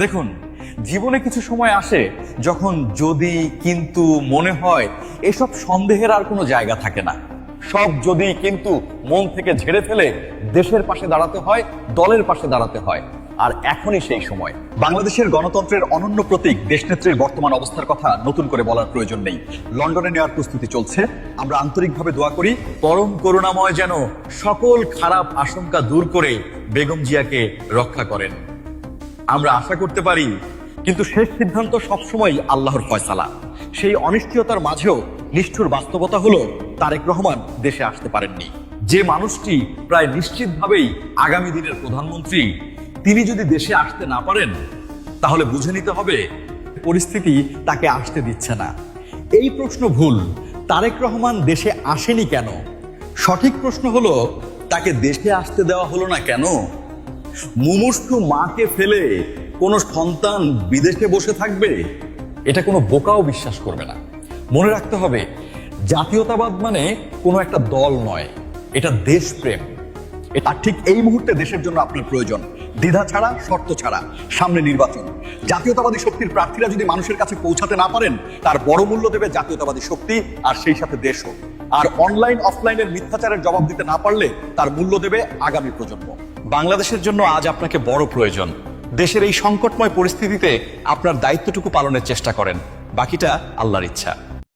দেখুন, জীবনে কিছু সময় আসে যখন যদি, কিন্তু, মনে হয় এসব সন্দেহের আর কোনো জায়গা থাকে না। সব যদি, কিন্তু, মন থেকে ঝেড়ে ফেলে দেশের পাশে দাঁড়াতে হয়, দলের পাশে দাঁড়াতে হয়। আর এখনই সেই সময়। বাংলাদেশের গণতন্ত্রের অনন্য প্রতীক, দেশনেত্রীর বর্তমান অবস্থার কথা নতুন করে বলার প্রয়োজন নেই। লন্ডনে নেওয়ার প্রস্তুতি চলছে। আমরা আন্তরিকভাবে দোয়া করি, পরম করুণাময় যেন সকল খারাপ আশঙ্কা দূর করে বেগম জিয়াকে রক্ষা করেন। আমরা আশা করতে পারি, কিন্তু শেষ সিদ্ধান্ত সবসময় আল্লাহর ফয়সালা। সেই অনিশ্চয়তার মাঝেও নিষ্ঠুর বাস্তবতা হলো তারেক রহমান দেশে আসতে পারেননি। যে মানুষটি প্রায় নিশ্চিতভাবেই আগামী দিনের প্রধানমন্ত্রী, তিনি যদি দেশে আসতে না পারেন, তাহলে বুঝে নিতে হবে পরিস্থিতি তাকে আসতে দিচ্ছে না। এই প্রশ্ন ভুল। তারেক রহমান দেশে আসেনি কেন? সঠিক প্রশ্ন হলো, তাকে দেশে আসতে দেওয়া হলো না কেন? মুমূর্ষু মাকে ফেলে কোনো সন্তান বিদেশে বসে থাকবে? এটা কোনো বোকাও বিশ্বাস করবে না। মনে রাখতে হবে, জাতীয়তাবাদ মানে কোনো একটা দল নয়, এটা দেশপ্রেম। এটা ঠিক এই মুহূর্তে দেশের জন্য আপনার প্রয়োজন। দ্বিধা ছাড়া, শর্ত ছাড়া, সামনে নির্বাচন। জাতীয়তাবাদী শক্তির প্রার্থীরা যদি মানুষের কাছে পৌঁছাতে না পারেন, তার বড় মূল্য দেবে জাতীয়তাবাদী শক্তি আর সেই সাথে দেশও আর অনলাইন, অফলাইনের মিথ্যাচারের জবাব দিতে না পারলে তার মূল্য দেবে আগামী প্রজন্ম। বাংলাদেশের জন্য আজ আপনাকে বড় প্রয়োজন। দেশের এই সংকটময় পরিস্থিতিতে আপনার দায়িত্বটুকু পালনের চেষ্টা করেন। বাকিটা আল্লাহর ইচ্ছা।